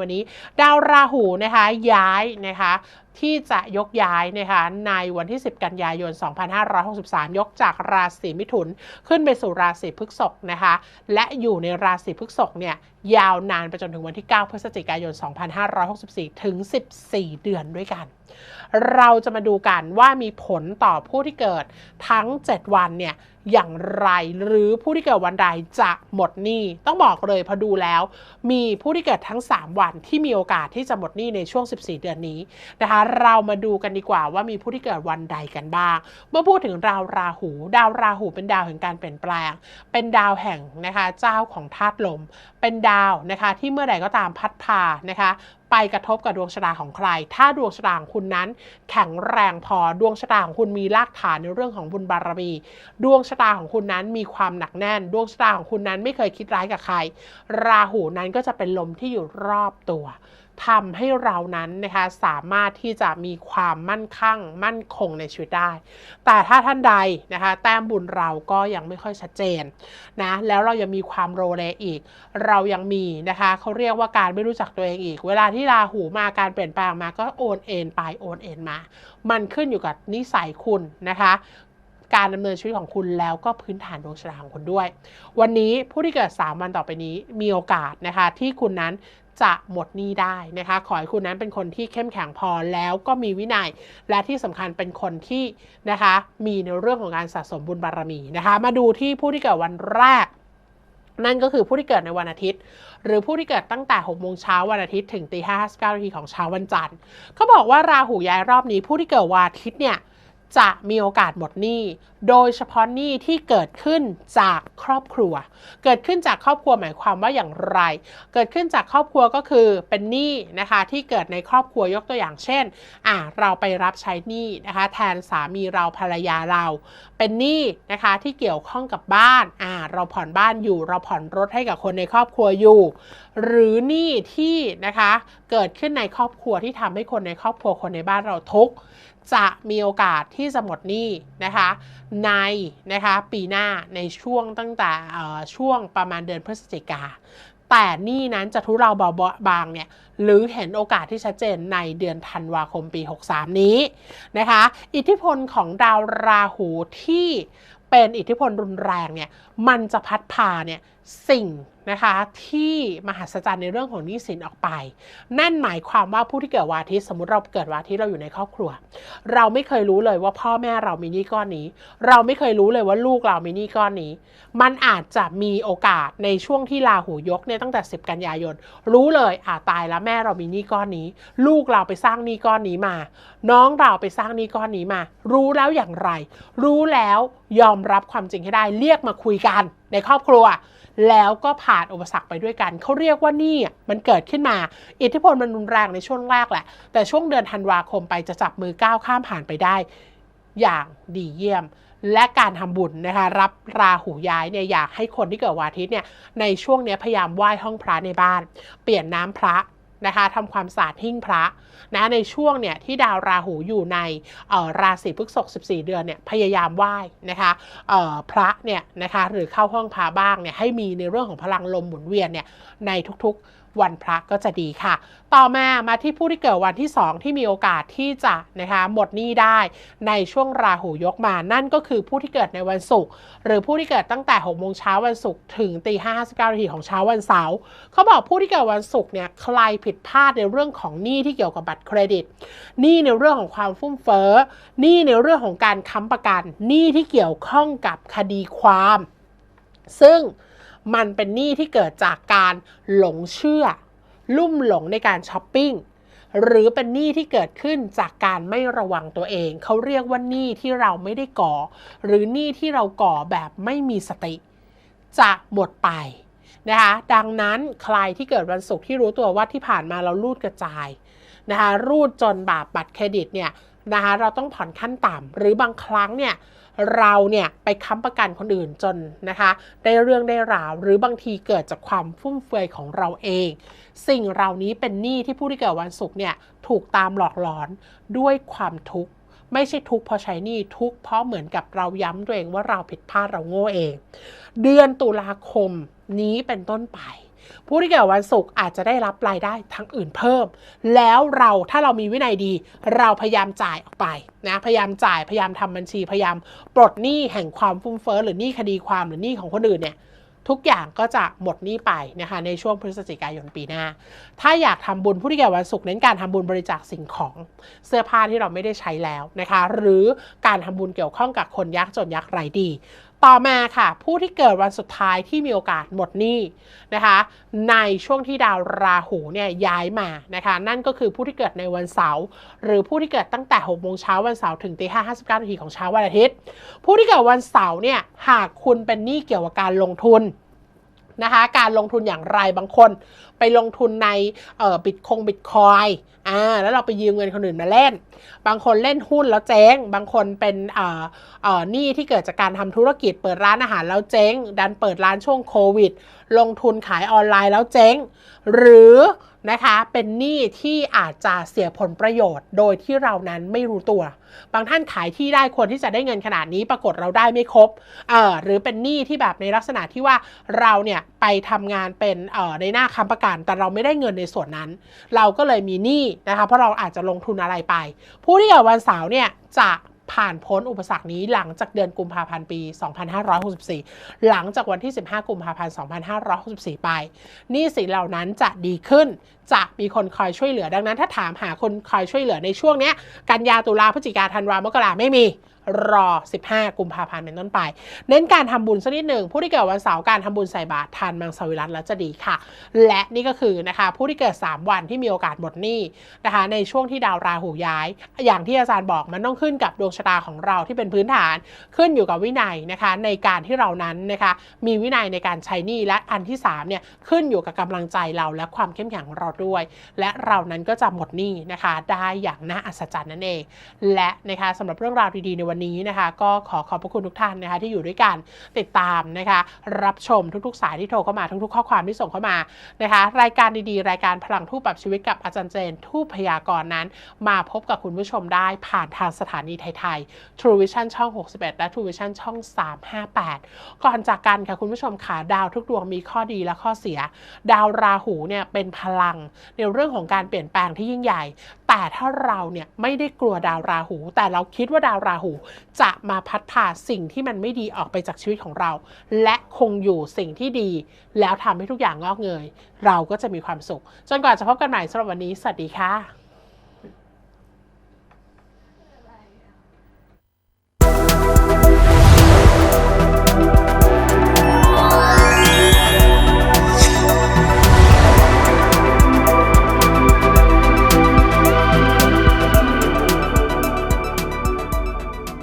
วันนี้ ดาวราหูนะคะย้ายนะคะ ที่จะยกย้ายนะคะในวันที่ 10 กันยายน 2563 ยกจากราศีมิถุนขึ้นไปสู่ราศีพฤษภนะคะ และอยู่ในราศีพฤษภเนี่ยยาวนานไปจนถึงวันที่ 9 พฤศจิกายน 2564 ถึง 14 เดือนด้วยกัน เราจะมาดูกันว่ามีผลต่อผู้ที่เกิดทั้ง 7 วันเนี่ยอย่างไรหรือผู้ที่เกิดวันใดจะหมดหนี้ต้องบอกเลยพอดูแล้ว มีผู้ที่เกิดทั้ง 3 วันที่มีโอกาสที่จะหมดหนี้ในช่วง 14 เดือนนี้นะคะเรามาดูกันดีกว่าว่ามีผู้ที่เกิดวันใดกันบ้าง เมื่อพูดถึงดาวราหู ดาวราหูเป็นดาวแห่งการเปลี่ยนแปลง เป็นดาวแห่งนะคะเจ้าของธาตุลม เป็นดาวนะคะที่เมื่อใดก็ตามพัดพานะคะไปกระทบกับดวงชะตาของใคร ถ้าดวงชะตาของคุณนั้น แข็งแรงพอ ดวงชะตาของคุณมีรากฐานในเรื่องของบุญบารมี ดวงชะตาของคุณนั้นมีความหนักแน่น ดวงชะตาของคุณนั้นไม่เคยคิดร้ายกับใคร ราหูนั้นก็จะเป็นลมที่อยู่รอบตัว ทำให้เรานั้นนะคะสามารถที่จะมีความมั่นคั่งมั่นคงในชีวิตได้ แต่ถ้าท่านใดนะคะแต้มบุญเราก็ยังไม่ค่อยชัดเจนนะแล้วเรายังมีความโรเลอีก เรายังมีนะคะเขาเรียกว่าการไม่รู้จักตัวเองอีก เวลาที่ราหูมาการเปลี่ยนแปลงมาก็โอนเอ็นไปโอนเอ็นมา มันขึ้นอยู่กับนิสัยคุณนะคะ การดำเนินชีวิตของคุณแล้วก็พื้นฐานดวงชะตาของคุณด้วย วันนี้ผู้ที่เกิด 3 วันต่อไปนี้มีโอกาสนะคะที่คุณนั้นจะหมดหนี้ได้นะคะ ขอให้คุณนั้นเป็นคนที่เข้มแข็งพอแล้วก็มีวินัย และที่สำคัญเป็นคนที่นะคะมีในเรื่องของการสะสมบุญบารมีนะคะ มาดูที่ผู้ที่เกิดวันแรก นั่นก็คือผู้ที่เกิดในวันอาทิตย์ หรือผู้ที่เกิดตั้งแต่6โมงเช้าวันอาทิตย์ถึงตีห้าสิบเก้านาทีของเช้าวันจันทร์เขาบอกว่าราหูย้ายรอบนี้ผู้ที่เกิดวันอาทิตย์เนี่ย จะมีโอกาสหมดหนี้ โดยเฉพาะหนี้ที่เกิดขึ้นจากครอบครัว เกิดขึ้นจากครอบครัวหมายความว่าอย่างไร เกิดขึ้นจากครอบครัวก็คือเป็นหนี้นะคะที่เกิดในครอบครัวยกตัวอย่างเช่นอ่าเราไปรับใช้หนี้นะคะแทนสามีเราภรรยาเรา เป็นหนี้นะคะที่เกี่ยวข้องกับบ้านอ่า เราผ่อนบ้านอยู่ เราผ่อนรถให้กับคนในครอบครัวอยู่ หรือหนี้ที่นะคะเกิดขึ้นในครอบครัวที่ทำให้คนในครอบครัวคนในบ้านเราทุกข์จะมีโอกาสที่จะหมดหนี้นะคะในนะคะปีหน้าในช่วงตั้งแต่ช่วงประมาณเดือนพฤศจิกาแต่หนี้นั้นจะทุเราเบาบางเนี่ยหรือเห็นโอกาสที่ชัดเจนในเดือนธันวาคมปี 63 นี้นะคะ อิทธิพลของดาวราหูที่เป็นอิทธิพลรุนแรงเนี่ยมันจะพัดพาเนี่ยสิ่งนะคะที่มหัศจรรย์ในเรื่องของหนี้สินออกไป นั่นหมายความว่าผู้ที่เกิดวันอาทิสมมติเราเกิดวันอาทิเราอยู่ในครอบครัว เราไม่เคยรู้เลยว่าพ่อแม่เรามีหนี้ก้อนนี้ เราไม่เคยรู้เลยว่าลูกเรามีหนี้ก้อนนี้ มันอาจจะมีโอกาสในช่วงที่ราหูยกเนี่ยตั้งแต่ 10 กันยายน รู้เลยอาตายแล้วแม่เรามีหนี้ก้อนนี้ ลูกเราไปสร้างหนี้ก้อนนี้มา น้องเราไปสร้างหนี้ก้อนนี้มา รู้แล้วอย่างไร รู้แล้วยอมรับความจริงให้ได้เรียกมาคุยกันในครอบครัว แล้วก็ผ่านอุปสรรคไปด้วยกัน เขาเรียกว่านี่มันเกิดขึ้นมา อิทธิพลมันรุนแรงในช่วงแรกแหละ แต่ช่วงเดือนธันวาคมไปจะจับมือก้าวข้ามผ่านไปได้ อย่างดีเยี่ยมและการทำบุญนะคะ รับราหูย้ายเนี่ยอยากให้คนที่เกิดวันอาทิตย์เนี่ยในช่วงนี้พยายามไหว้ห้องพระในบ้าน เปลี่ยนน้ำพระ นะคะทำความสะอาดหิ้งพระนะในช่วงเนี่ยที่ดาวราหูอยู่ในราศีพฤษภ14 เดือนเนี่ยพยายามไหว้นะคะพระเนี่ยนะคะหรือเข้าห้องพระบ้างเนี่ยให้มีในเรื่องของพลังลมหมุนเวียนเนี่ยในทุกๆ วันพระก็จะดีค่ะ ต่อมามาที่ผู้ที่เกิดวันที่ 2 ที่มีโอกาสที่จะนะคะหมดหนี้ได้ในช่วงราหูยกมา นั่นก็คือผู้ที่เกิดในวันศุกร์หรือผู้ที่เกิดตั้งแต่6โมงเช้าวันศุกร์ถึงตีห้าสิบเก้านาทีของเช้าวันเสาร์เขาบอกผู้ที่เกิดวันศุกร์เนี่ยใครผิดพลาดในเรื่องของหนี้ที่เกี่ยวกับบัตรเครดิตหนี้ในเรื่องของความฟุ่มเฟ้อหนี้ในเรื่องของการค้ำประกันหนี้ที่เกี่ยวข้องกับคดีความ ซึ่ง มันเป็นหนี้ที่เกิดจากการหลงเชื่อ ลุ่มหลงในการช้อปปิ้งหรือเป็นหนี้ที่เกิดขึ้นจากการไม่ระวังตัวเอง เขาเรียกว่าหนี้ที่เราไม่ได้ก่อ หรือหนี้ที่เราก่อแบบไม่มีสติ จะหมดไปนะคะดังนั้นใครที่เกิดวันศุกร์ที่รู้ตัวว่าที่ผ่านมาเราลูดกระจายนะคะรูดจนบาปบัตรเครดิตเนี่ยนะคะเราต้องผ่อนขั้นต่ำหรือบางครั้งเนี่ย เราเนี่ยไปค้ำประกันคนอื่นจนนะคะได้เรื่องได้ราวหรือบางทีเกิดจากความฟุ่มเฟือยของเราเอง สิ่งเหล่านี้เป็นหนี้ที่ผู้ที่เกิดวันศุกร์เนี่ยถูกตามหลอกหลอนด้วยความทุกข์ไม่ใช่ทุกข์เพราะใช้หนี้ทุกข์เพราะเหมือนกับเราย้ำตัวเองว่าเราผิดพลาดเราโง่เอง เดือนตุลาคมนี้เป็นต้นไป ผู้ที่เกิดวันศุกร์อาจจะได้รับรายได้ทางอื่นเพิ่ม แล้วเราถ้าเรามีวินัยดี เราพยายามจ่ายออกไปนะพยายามจ่ายพยายามทำบัญชีพยายามปลดหนี้แห่งความฟุ้งเฟ้อหรือหนี้คดีความหรือหนี้ของคนอื่นเนี่ยทุกอย่างก็จะหมดหนี้ไปนะคะในช่วงพฤศจิกายนปีหน้า ถ้าอยากทำบุญผู้ที่เกิดวันศุกร์เน้นการทำบุญบริจาคสิ่งของเสื้อผ้าที่เราไม่ได้ใช้แล้วนะคะ หรือการทำบุญเกี่ยวข้องกับคนยากจนยากไร้ดี ต่อมาค่ะ ผู้ที่เกิดวันสุดท้ายที่มีโอกาสหมดหนี้นะคะ ในช่วงที่ดาวราหูเนี่ยย้ายมานะคะ นั่นก็คือผู้ที่เกิดในวันเสาร์หรือผู้ที่เกิดตั้งแต่6โมงเช้าวันเสาร์ถึงตีห้าห้าสิบเก้านาทีของเช้าวันอาทิตย์ ผู้ที่เกิดวันเสาร์เนี่ยหากคุณเป็นหนี้เกี่ยวกับการลงทุน นะคะการลงทุนอย่างไรบางคน ไปลงทุนในเอ่อบิตคงบิตคอยอ่าแล้วเราไปยืมเงินคนอื่นมาเล่น บางคนเล่นหุ้นแล้วเจ๊ง บางคนเป็นเอ่อเอ่อหนี้ที่เกิดจากการทำธุรกิจเปิดร้านอาหารแล้วเจ๊ง ดันเปิดร้านช่วงโควิด ลงทุนขายออนไลน์แล้วเจ๊ง หรือ นะคะ เป็นหนี้ที่อาจจะเสียผลประโยชน์ โดยที่เรานั้นไม่รู้ตัว บางท่านขายที่ได้ควรที่จะได้เงินขนาดนี้ ปรากฏเราได้ไม่ครบเอ่อหรือเป็นหนี้ที่แบบในลักษณะที่ว่าเราเนี่ยไปทำงานเป็นเอ่อในหน้าค้ำประกัน แต่เราไม่ได้เงินในส่วนนั้น เราก็เลยมีหนี้นะคะ เพราะเราอาจจะลงทุนอะไรไป ผู้ที่เกิดวันเสาร์เนี่ยจะ ผ่านพ้นอุปสรรคนี้หลังจากเดือนกุมภาพันธ์ปี 2564 หลังจากวันที่ 15 กุมภาพันธ์ 2564 ไปหนี้สินเหล่านั้นจะดีขึ้น จะมีคนคอยช่วยเหลือดังนั้น ถ้าถามหาคนคอยช่วยเหลือในช่วงนี้กันยาตุลาพฤศจิกาธันวามกราไม่มี รอ 15 กุมภาพันธ์เป็นต้นไป เน้นการทำบุญสักนิดหนึ่งผู้ที่เกิดวันเสาร์การทำบุญใส่บาตรทานมังสวิรัตแล้วจะดีค่ะ และนี่ก็คือนะคะผู้ที่เกิด 3 วันที่มีโอกาสหมดหนี้นะคะในช่วงที่ดาวราหูย้าย อย่างที่อาจารย์บอกมันต้องขึ้นกับดวงชะตาของเราที่เป็นพื้นฐานขึ้นอยู่กับวินัยนะคะในการที่เรานั้นนะคะมีวินัยในการใช้หนี้และอันที่3เนี่ยขึ้นอยู่กับกำลังใจเราและความเข้มแข็งของเราด้วย และเรานั้นก็จะหมดหนี้นะคะได้อย่างน่าอัศจรรย์นั่นเอง และนะคะสำหรับเรื่องราวดีๆในวันนี้นะคะ ก็ขอขอบพระคุณทุกท่านนะคะ ที่อยู่ด้วยกันติดตามนะคะ รับชมทุกๆ สายที่โทรเข้ามาทุกๆ ข้อความที่ส่งเข้ามานะคะ รายการดีๆ รายการพลังทูปปรับชีวิตกับอาจารย์เจนทูปพยากรณ์นั้น มาพบกับคุณผู้ชมได้ผ่านทางสถานีไทยๆ True Vision ช่อง 61 และ True Vision ช่อง 358 ก่อนจากกันค่ะคุณผู้ชมค่ะดาวทุกดวงมีข้อดีและข้อเสีย ดาวราหูเนี่ยเป็นพลังในเรื่องของการเปลี่ยนแปลงที่ยิ่งใหญ่แต่ถ้าเราเนี่ยไม่ได้กลัวดาวราหู แต่เราคิดว่าดาวราหู จะมาพัดพาสิ่งที่มันไม่ดีออกไปจากชีวิตของเรา และคงอยู่สิ่งที่ดี แล้วทำให้ทุกอย่างงอกเงย เราก็จะมีความสุข จนกว่าจะพบกันใหม่สำหรับวันนี้ สวัสดีค่ะ